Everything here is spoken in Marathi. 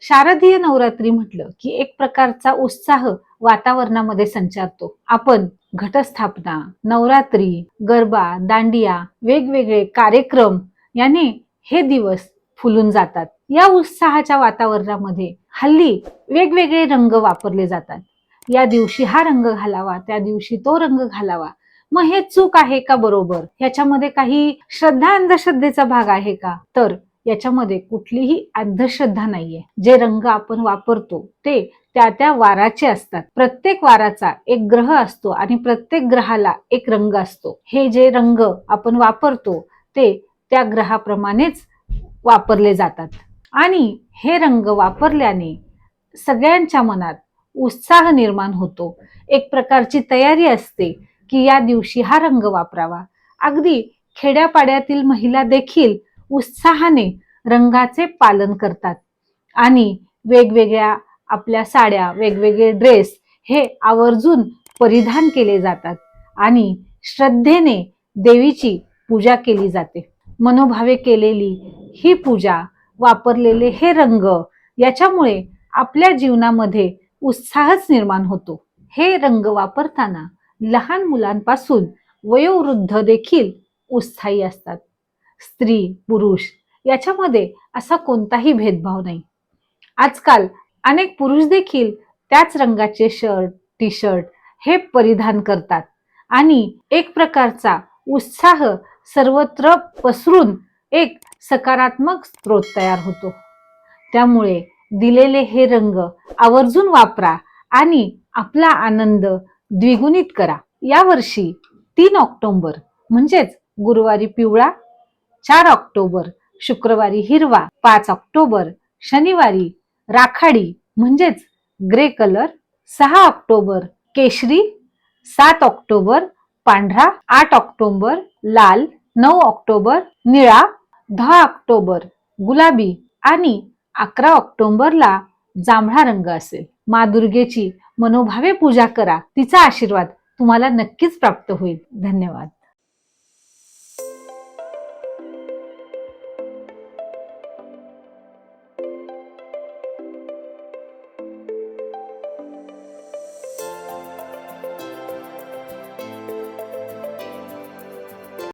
शारदीय नवरात्री म्हटलं की एक प्रकारचा उत्साह वातावरणामध्ये संचारतो. आपण घटस्थापना नवरात्री गरबा दांडिया वेगवेगळे कार्यक्रम याने हे दिवस फुलून जातात. या उत्साहाच्या वातावरणामध्ये हल्ली वेगवेगळे रंग वापरले जातात. या दिवशी हा रंग घालावा त्या दिवशी तो रंग घालावा. मग हे चूक आहे का बरोबर? ह्याच्यामध्ये काही श्रद्धा अंधश्रद्धेचा भाग आहे का? तर याच्यामध्ये कुठलीही अंधश्रद्धा नाहीये. जे रंग आपण वापरतो ते त्या त्या वाराचे असतात. प्रत्येक वाराचा एक ग्रह असतो आणि प्रत्येक ग्रहाला एक रंग असतो. हे जे रंग आपण वापरतो ते त्या ग्रहाप्रमाणेच वापरले जातात. आणि हे रंग वापरल्याने सगळ्यांच्या मनात उत्साह निर्माण होतो. एक प्रकारची तयारी असते की या दिवशी हा रंग वापरावा. अगदी खेड्यापाड्यातील महिला देखील उत्साहाने रंगाचे पालन करतात. आणि वेगवेगळ्या आपल्या साड्या वेगवेगळे ड्रेस हे आवर्जून परिधान केले जातात आणि श्रद्धेने देवीची पूजा केली जाते. मनोभावे केलेली ही पूजा वापरलेले हे रंग याच्यामुळे आपल्या जीवनामध्ये उत्साहच निर्माण होतो. हे रंग वापरताना लहान मुलांपासून वयोवृद्ध देखील उत्साही असतात. स्त्री पुरुष याच्यामध्ये असा कोणताही भेदभाव नाही. आजकाल अनेक पुरुष देखील त्याच रंगाचे शर्ट टी शर्ट हे परिधान करतात आणि एक प्रकारचा उत्साह सर्वत्र पसरून एक सकारात्मक स्रोत तयार होतो. त्यामुळे दिलेले हे रंग आवर्जून वापरा आणि आपला आनंद द्विगुणित करा. यावर्षी तीन ऑक्टोबर म्हणजेच गुरुवारी पिवळा चार ऑक्टोबर शुक्रवारी हिरवा पाच ऑक्टोबर शनिवारी राखाडी म्हणजेच ग्रे कलर सहा ऑक्टोबर केशरी सात ऑक्टोबर पांढरा आठ ऑक्टोबर लाल नऊ ऑक्टोबर निळा दहा ऑक्टोबर गुलाबी आणि अकरा ऑक्टोबरला जांभळा रंग असेल. मा दुर्गेची मनोभावे पूजा करा. तिचा आशीर्वाद तुम्हाला नक्कीच प्राप्त होईल. धन्यवाद.